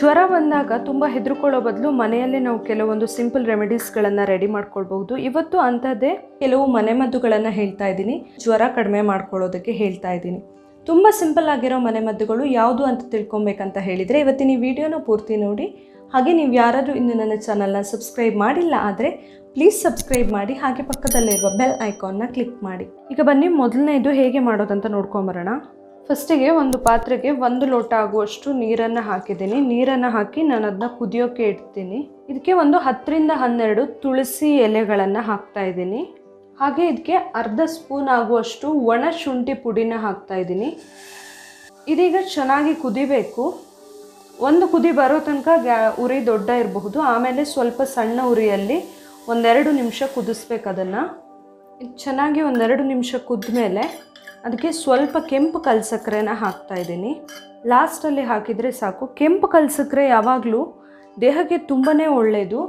ಜ್ವರ ಬಂದಾಗ ತುಂಬ ಹೆದರ್ಕೊಳ್ಳೋ ಬದಲು ಮನೆಯಲ್ಲೇ ನಾವು ಕೆಲವೊಂದು ಸಿಂಪಲ್ ರೆಮಿಡೀಸ್ಗಳನ್ನು ರೆಡಿ ಮಾಡ್ಕೊಳ್ಬಹುದು. ಇವತ್ತು ಅಂಥದ್ದೇ ಕೆಲವು ಮನೆಮದ್ದುಗಳನ್ನು ಹೇಳ್ತಾ ಇದ್ದೀನಿ. ಜ್ವರ ಕಡಿಮೆ ಮಾಡ್ಕೊಳ್ಳೋದಕ್ಕೆ ಹೇಳ್ತಾ ಇದ್ದೀನಿ. ತುಂಬ ಸಿಂಪಲ್ ಆಗಿರೋ ಮನೆಮದ್ದುಗಳು ಯಾವುದು ಅಂತ ತಿಳ್ಕೊಬೇಕಂತ ಹೇಳಿದರೆ ಇವತ್ತಿನ ಈ ವಿಡಿಯೋನ ಪೂರ್ತಿ ನೋಡಿ. ಹಾಗೆ ನೀವು ಯಾರಾದರೂ ಇನ್ನು ನನ್ನ ಚಾನಲ್ನ ಸಬ್ಸ್ಕ್ರೈಬ್ ಮಾಡಿಲ್ಲ ಆದರೆ ಪ್ಲೀಸ್ ಸಬ್ಸ್ಕ್ರೈಬ್ ಮಾಡಿ, ಹಾಗೆ ಪಕ್ಕದಲ್ಲಿರುವ ಬೆಲ್ ಐಕಾನ್ನ ಕ್ಲಿಕ್ ಮಾಡಿ. ಈಗ ಬನ್ನಿ, ಮೊದಲನೇದು ಹೇಗೆ ಮಾಡೋದಂತ ನೋಡ್ಕೊಂಬರೋಣ. ಫಸ್ಟಿಗೆ ಒಂದು ಪಾತ್ರೆಗೆ ಒಂದು ಲೋಟ ಆಗುವಷ್ಟು ನೀರನ್ನು ಹಾಕಿದ್ದೀನಿ. ನೀರನ್ನು ಹಾಕಿ ನಾನು ಅದನ್ನ ಕುದಿಯೋಕೆ ಇಡ್ತೀನಿ. ಇದಕ್ಕೆ ಒಂದು ಹತ್ತರಿಂದ ಹನ್ನೆರಡು ತುಳಸಿ ಎಲೆಗಳನ್ನು ಹಾಕ್ತಾ ಇದ್ದೀನಿ. ಹಾಗೆ ಇದಕ್ಕೆ ಅರ್ಧ ಸ್ಪೂನ್ ಆಗುವಷ್ಟು ಒಣ ಶುಂಠಿ ಪುಡಿನ ಹಾಕ್ತಾ ಇದ್ದೀನಿ. ಇದೀಗ ಚೆನ್ನಾಗಿ ಕುದಿಬೇಕು. ಒಂದು ಕುದಿ ಬರೋ ತನಕ ಗ್ಯಾ ಉರಿ ದೊಡ್ಡ ಇರಬಹುದು. ಆಮೇಲೆ ಸ್ವಲ್ಪ ಸಣ್ಣ ಉರಿಯಲ್ಲಿ ಒಂದೆರಡು ನಿಮಿಷ ಕುದಿಸ್ಬೇಕು ಅದನ್ನು. ಚೆನ್ನಾಗಿ ಒಂದೆರಡು ನಿಮಿಷ ಕುದ್ಮೇಲೆ ಅದಕ್ಕೆ ಸ್ವಲ್ಪ ಕೆಂಪು ಕಲ್ಸಕ್ಕರೆನ ಹಾಕ್ತಾ ಇದ್ದೀನಿ. ಲಾಸ್ಟಲ್ಲಿ ಹಾಕಿದರೆ ಸಾಕು. ಕೆಂಪು ಕಲ್ಸಕ್ಕರೆ ಯಾವಾಗಲೂ ದೇಹಕ್ಕೆ ತುಂಬಾ ಒಳ್ಳೆಯದು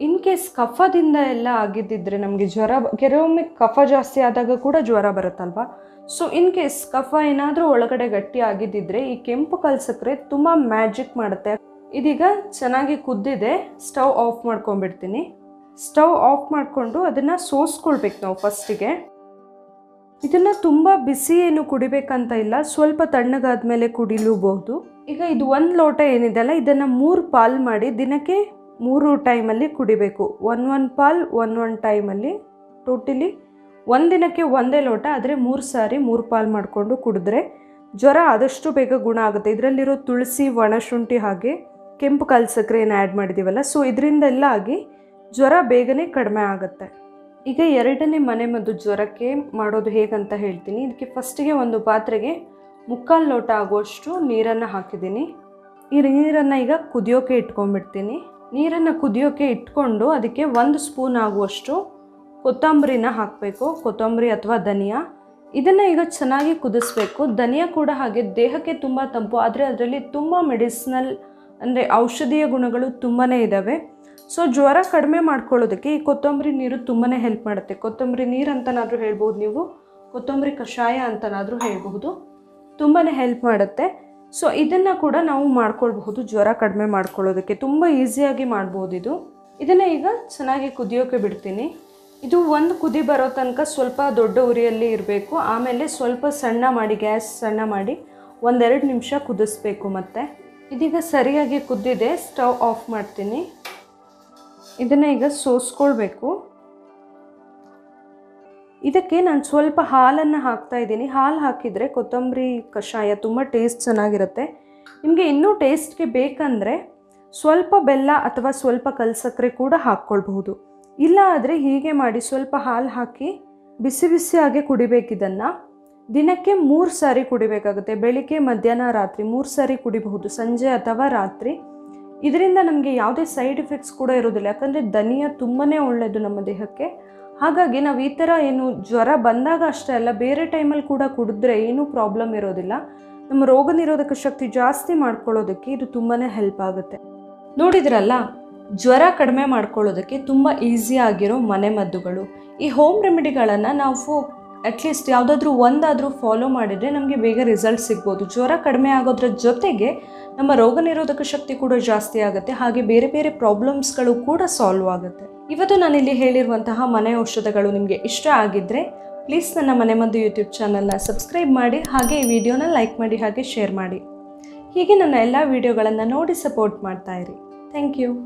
ಇನ್ ಕೇಸ್ ಕಫದಿಂದ ಎಲ್ಲ ಆಗಿದ್ದಿದ್ರೆ ನಮಗೆ ಜ್ವರ ಕೆಲವೊಮ್ಮೆ ಕಫ ಜಾಸ್ತಿ ಆದಾಗ ಕೂಡ ಜ್ವರ ಬರುತ್ತಲ್ವ? ಸೊ ಇನ್ ಕೇಸ್ ಕಫ ಏನಾದರೂ ಒಳಗಡೆ ಗಟ್ಟಿ ಆಗಿದ್ದಿದ್ರೆ ಈ ಕೆಂಪು ಕಲ್ಸಕ್ಕರೆ ತುಂಬ ಮ್ಯಾಜಿಕ್ ಮಾಡುತ್ತೆ. ಇದೀಗ ಚೆನ್ನಾಗಿ ಕುದ್ದಿದೆ. ಸ್ಟವ್ ಆಫ್ ಮಾಡ್ಕೊಂಡ್ಬಿಡ್ತೀನಿ. ಸ್ಟವ್ ಆಫ್ ಮಾಡಿಕೊಂಡು ಅದನ್ನು ಸೋಸ್ಕೊಳ್ಬೇಕು ನಾವು ಫಸ್ಟಿಗೆ ಇದನ್ನು ತುಂಬ ಬಿಸಿ ಏನು ಕುಡಿಬೇಕಂತ ಇಲ್ಲ, ಸ್ವಲ್ಪ ತಣ್ಣಗಾದ ಮೇಲೆ ಕುಡಿಲೂಬಹುದು. ಈಗ ಇದು ಒಂದು ಲೋಟ ಏನಿದೆ ಅಲ್ಲ, ಇದನ್ನು ಮೂರು ಪಾಲ್ ಮಾಡಿ ದಿನಕ್ಕೆ ಮೂರು ಟೈಮಲ್ಲಿ ಕುಡಿಬೇಕು. ಒನ್ ಒನ್ ಪಾಲ್, ಒನ್ ಒನ್ ಟೈಮಲ್ಲಿ ಟೋಟಲಿ ಒಂದಿನಕ್ಕೆ ಒಂದೇ ಲೋಟ, ಆದರೆ ಮೂರು ಸಾರಿ ಮೂರು ಪಾಲ್ ಮಾಡಿಕೊಂಡು ಕುಡಿದ್ರೆ ಜ್ವರ ಆದಷ್ಟು ಬೇಗ ಗುಣ ಆಗುತ್ತೆ. ಇದರಲ್ಲಿರೋ ತುಳಸಿ ಒಣಶುಂಠಿ ಹಾಗೆ ಕೆಂಪು ಕಲ್ಸಕ್ರೆಯನ್ನು ಆ್ಯಡ್ ಮಾಡಿದ್ದೀವಲ್ಲ ಸೊ ಇದರಿಂದೆಲ್ಲ ಆಗಿ ಜ್ವರ ಬೇಗನೆ ಕಡಿಮೆ ಆಗುತ್ತೆ. ಈಗ ಎರಡನೇ ಮನೆಮದ್ದು ಜ್ವರಕ್ಕೆ ಮಾಡೋದು ಹೇಗಂತ ಹೇಳ್ತೀನಿ. ಇದಕ್ಕೆ ಫಸ್ಟಿಗೆ ಒಂದು ಪಾತ್ರೆಗೆ ಮುಕ್ಕಾಲು ಲೋಟ ಆಗುವಷ್ಟು ನೀರನ್ನು ಹಾಕಿದ್ದೀನಿ. ಈ ನೀರನ್ನು ಈಗ ಕುದಿಯೋಕೆ ಇಟ್ಕೊಂಡ್ಬಿಡ್ತೀನಿ. ನೀರನ್ನು ಕುದಿಯೋಕೆ ಇಟ್ಕೊಂಡು ಅದಕ್ಕೆ ಒಂದು ಸ್ಪೂನ್ ಆಗುವಷ್ಟು ಕೊತ್ತಂಬರಿನ ಹಾಕಬೇಕು. ಕೊತ್ತಂಬರಿ ಅಥವಾ ಧನಿಯಾ. ಇದನ್ನು ಈಗ ಚೆನ್ನಾಗಿ ಕುದಿಸ್ಬೇಕು. ಧನಿಯಾ ಕೂಡ ಹಾಗೆ ದೇಹಕ್ಕೆ ತುಂಬ ತಂಪು, ಆದರೆ ಅದರಲ್ಲಿ ತುಂಬ ಮೆಡಿಸಿನಲ್ ಅಂದರೆ ಔಷಧೀಯ ಗುಣಗಳು ತುಂಬಾ ಇದ್ದಾವೆ ಸೊ ಜ್ವರ ಕಡಿಮೆ ಮಾಡ್ಕೊಳ್ಳೋದಕ್ಕೆ ಈ ಕೊತ್ತಂಬರಿ ನೀರು ತುಂಬಾ ಹೆಲ್ಪ್ ಮಾಡುತ್ತೆ. ಕೊತ್ತಂಬರಿ ನೀರು ಅಂತನಾದರೂ ಹೇಳ್ಬೋದು ನೀವು. ಕೊತ್ತಂಬರಿ ಕಷಾಯ ಅಂತನಾದರೂ ಹೇಳಬಹುದು. ತುಂಬಾ ಹೆಲ್ಪ್ ಮಾಡುತ್ತೆ. ಸೊ ಇದನ್ನು ಕೂಡ ನಾವು ಮಾಡ್ಕೊಳ್ಬಹುದು ಜ್ವರ ಕಡಿಮೆ ಮಾಡ್ಕೊಳ್ಳೋದಕ್ಕೆ. ತುಂಬ ಈಸಿಯಾಗಿ ಮಾಡ್ಬೋದು ಇದು. ಇದನ್ನು ಈಗ ಚೆನ್ನಾಗಿ ಕುದಿಯೋಕೆ ಬಿಡ್ತೀನಿ. ಇದು ಒಂದು ಕುದಿ ಬರೋ ತನಕ ಸ್ವಲ್ಪ ದೊಡ್ಡ ಉರಿಯಲ್ಲಿ ಇರಬೇಕು. ಆಮೇಲೆ ಸ್ವಲ್ಪ ಸಣ್ಣ ಮಾಡಿ, ಗ್ಯಾಸ್ ಸಣ್ಣ ಮಾಡಿ ಒಂದೆರಡು ನಿಮಿಷ ಕುದಿಸ್ಬೇಕು ಮತ್ತೆ. ಇದೀಗ ಸರಿಯಾಗಿ ಕುದ್ದಿದೆ. ಸ್ಟವ್ ಆಫ್ ಮಾಡ್ತೀನಿ. ಇದನ್ನು ಈಗ ಸೋಸ್ಕೊಳ್ಬೇಕು. ಇದಕ್ಕೆ ನಾನು ಸ್ವಲ್ಪ ಹಾಲನ್ನು ಹಾಕ್ತಾ ಇದ್ದೀನಿ. ಹಾಲು ಹಾಕಿದರೆ ಕೊತ್ತಂಬರಿ ಕಷಾಯ ತುಂಬ ಟೇಸ್ಟ್ ಚೆನ್ನಾಗಿರುತ್ತೆ. ನಿಮಗೆ ಇನ್ನೂ ಟೇಸ್ಟ್ಗೆ ಬೇಕಂದರೆ ಸ್ವಲ್ಪ ಬೆಲ್ಲ ಅಥವಾ ಸ್ವಲ್ಪ ಕಲ್ಸಕ್ಕರೆ ಕೂಡ ಹಾಕ್ಕೊಳ್ಬಹುದು. ಇಲ್ಲ ಆದರೆ ಹೀಗೆ ಮಾಡಿ ಸ್ವಲ್ಪ ಹಾಲು ಹಾಕಿ ಬಿಸಿ ಬಿಸಿಯಾಗೆ ಕುಡಿಬೇಕಿದನ್ನು ದಿನಕ್ಕೆ ಮೂರು ಸಾರಿ ಕುಡಿಬೇಕಾಗುತ್ತೆ. ಬೆಳಿಗ್ಗೆ, ಮಧ್ಯಾಹ್ನ, ರಾತ್ರಿ ಮೂರು ಸಾರಿ ಕುಡಿಬಹುದು. ಸಂಜೆ ಅಥವಾ ರಾತ್ರಿ. ಇದರಿಂದ ನಮಗೆ ಯಾವುದೇ ಸೈಡ್ ಎಫೆಕ್ಟ್ಸ್ ಕೂಡ ಇರೋದಿಲ್ಲ ಯಾಕಂದರೆ ಧನಿಯಾ ತುಂಬಾ ಒಳ್ಳೆಯದು ನಮ್ಮ ದೇಹಕ್ಕೆ. ಹಾಗಾಗಿ ನಾವು ಈ ಥರ ಏನು ಜ್ವರ ಬಂದಾಗ ಅಷ್ಟೇ ಅಲ್ಲ, ಬೇರೆ ಟೈಮಲ್ಲಿ ಕೂಡ ಕುಡಿದ್ರೆ ಏನೂ ಪ್ರಾಬ್ಲಮ್ ಇರೋದಿಲ್ಲ. ನಮ್ಮ ರೋಗ ನಿರೋಧಕ ಶಕ್ತಿ ಜಾಸ್ತಿ ಮಾಡ್ಕೊಳ್ಳೋದಕ್ಕೆ ಇದು ತುಂಬಾ ಹೆಲ್ಪ್ ಆಗುತ್ತೆ. ನೋಡಿದ್ರಲ್ಲ, ಜ್ವರ ಕಡಿಮೆ ಮಾಡ್ಕೊಳ್ಳೋದಕ್ಕೆ ತುಂಬ ಈಸಿ ಆಗಿರೋ ಮನೆಮದ್ದುಗಳು. ಈ ಹೋಮ್ ರೆಮಿಡಿಗಳನ್ನು ನಾವು ಅಟ್ಲೀಸ್ಟ್ ಯಾವುದಾದ್ರೂ ಒಂದಾದರೂ ಫಾಲೋ ಮಾಡಿದರೆ ನಮಗೆ ಬೇಗ ರಿಸಲ್ಟ್ ಸಿಗ್ಬೋದು. ಜ್ವರ ಕಡಿಮೆ ಆಗೋದ್ರ ಜೊತೆಗೆ ನಮ್ಮ ರೋಗ ನಿರೋಧಕ ಶಕ್ತಿ ಕೂಡ ಜಾಸ್ತಿ ಆಗುತ್ತೆ. ಹಾಗೆ ಬೇರೆ ಬೇರೆ ಪ್ರಾಬ್ಲಮ್ಸ್ಗಳು ಕೂಡ ಸಾಲ್ವ್ ಆಗುತ್ತೆ. ಇವತ್ತು ನಾನಿಲ್ಲಿ ಹೇಳಿರುವಂತಹ ಮನೆ ಔಷಧಗಳು ನಿಮಗೆ ಇಷ್ಟ ಆಗಿದ್ದರೆ ಪ್ಲೀಸ್ ನನ್ನ ಮನೆಮದ್ದು ಯೂಟ್ಯೂಬ್ ಚಾನಲ್ನ ಸಬ್ಸ್ಕ್ರೈಬ್ ಮಾಡಿ, ಹಾಗೆ ಈ ವಿಡಿಯೋನ ಲೈಕ್ ಮಾಡಿ, ಹಾಗೆ ಶೇರ್ ಮಾಡಿ. ಹೀಗೆ ನನ್ನ ಎಲ್ಲ ವಿಡಿಯೋಗಳನ್ನು ನೋಡಿ ಸಪೋರ್ಟ್ ಮಾಡ್ತಾ ಇರಿ. Thank you